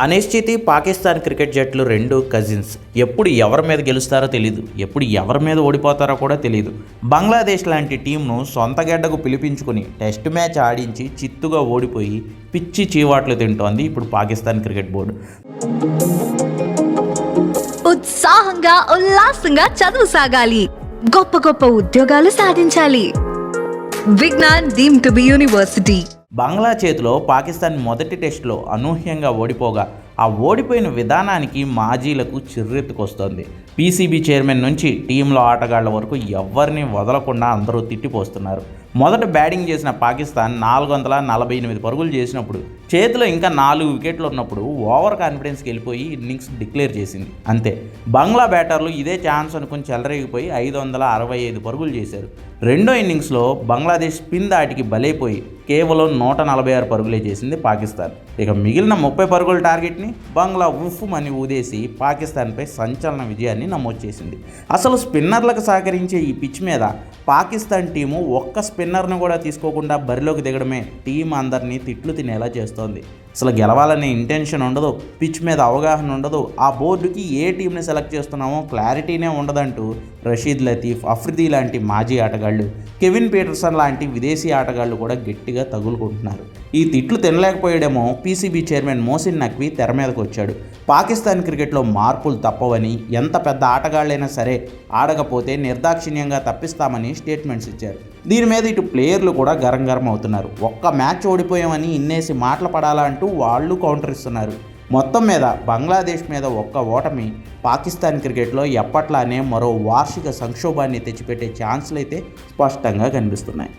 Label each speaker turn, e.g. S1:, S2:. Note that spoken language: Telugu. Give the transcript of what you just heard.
S1: అనిశ్చితి పాకిస్తాన్ క్రికెట్ జట్లు రెండు కజిన్స్. ఎప్పుడు ఎవరి మీద గెలుస్తారో తెలియదు ఎప్పుడు ఎవరి మీద ఓడిపోతారో కూడా తెలియదు బంగ్లాదేశ్ లాంటి టీంను సొంత గడ్డకు పిలిపించుకుని టెస్ట్ మ్యాచ్ ఆడించి చిత్తుగా ఓడిపోయి పిచ్చి చీవాట్లు తింటోంది ఇప్పుడు పాకిస్తాన్ క్రికెట్ బోర్డు.
S2: ఉత్సాహంగా ఉల్లాసంగా చదువు సాగాలి. గొప్ప గొప్ప ఉద్యోగాలు సాధించాలి. Vignan deem to be university.
S1: Bangla చేతిలో పాకిస్తాన్ మొదటి టెస్టులో అనూహ్యంగా ఓడిపోగా. ఆ ఓడిపోయిన విధానానికి మాజీలకు చిర్రెత్తుకొస్తోంది. పీసీబీ చైర్మన్ నుంచి టీంలో ఆటగాళ్ళ వరకు ఎవరిని వదలకుండా అందరూ తిట్టిపోస్తున్నారు. మొదట బ్యాటింగ్ చేసిన పాకిస్తాన్ నాలుగు వందల నలభై ఎనిమిది పరుగులు చేసినప్పుడు చేతిలో ఇంకా నాలుగు వికెట్లు ఉన్నప్పుడు ఓవర్ కాన్ఫిడెన్స్కి వెళ్ళిపోయి ఇన్నింగ్స్ డిక్లేర్ చేసింది. అంతే బంగ్లా బ్యాటర్లు ఇదే ఛాన్స్ అనుకుని చెలరేగిపోయి ఐదు వందల అరవై ఐదు పరుగులు చేశారు. రెండో ఇన్నింగ్స్లో బంగ్లాదేశ్ స్పిన్ దాటికి బలైపోయి కేవలం నూట నలభై ఆరు పరుగులే చేసింది పాకిస్తాన్. ఇక మిగిలిన ముప్పై పరుగుల టార్గెట్ని బంగ్లా ఉఫ్ అని ఊదేసి పాకిస్తాన్పై సంచలన విజయాన్ని నమోదు చేసింది. అసలు స్పిన్నర్లకు సహకరించే ఈ పిచ్ మీద పాకిస్తాన్ టీము ఒక్క స్పిన్నర్ను కూడా తీసుకోకుండా బరిలోకి దిగడమే టీం అందరినీ తిట్లు తినేలా చేస్తోంది. అసలు గెలవాలనే ఇంటెన్షన్ ఉండదు పిచ్ మీద అవగాహన ఉండదు. ఆ బోర్డుకి ఏ టీంని సెలెక్ట్ చేస్తున్నామో క్లారిటీనే ఉండదంటూ రషీద్ లతీఫ్ అఫ్రిదీ లాంటి మాజీ ఆటగాళ్ళు కెవిన్ పీటర్సన్ లాంటి విదేశీ ఆటగాళ్ళు కూడా గట్టిగా తగులుకుంటున్నారు. ఈ తిట్లు తినలేకపోయడమో పీసీబీ చైర్మన్ మోసిన్ నక్వీ తెర మీదకు వచ్చాడు పాకిస్తాన్ క్రికెట్లో మార్పులు తప్పవని ఎంత పెద్ద ఆటగాళ్ళైనా సరే ఆడకపోతే నిర్దాక్షిణ్యంగా తప్పిస్తామని స్టేట్మెంట్స్ ఇచ్చారు. దీని మీద ఇటు ప్లేయర్లు కూడా గరం గరం అవుతున్నారు. ఒక్క మ్యాచ్ ఓడిపోయామని ఇన్నేసి మాటలు పడాలా అంటూ వాళ్ళు కౌంటర్ ఇస్తున్నారు. మొత్తం మీద బంగ్లాదేశ్ మీద ఒక్క ఓటమి పాకిస్తాన్ క్రికెట్లో ఎప్పట్లానే మరో వార్షిక సంక్షోభాన్ని తెచ్చిపెట్టే ఛాన్సులు అయితే స్పష్టంగా కనిపిస్తున్నాయి.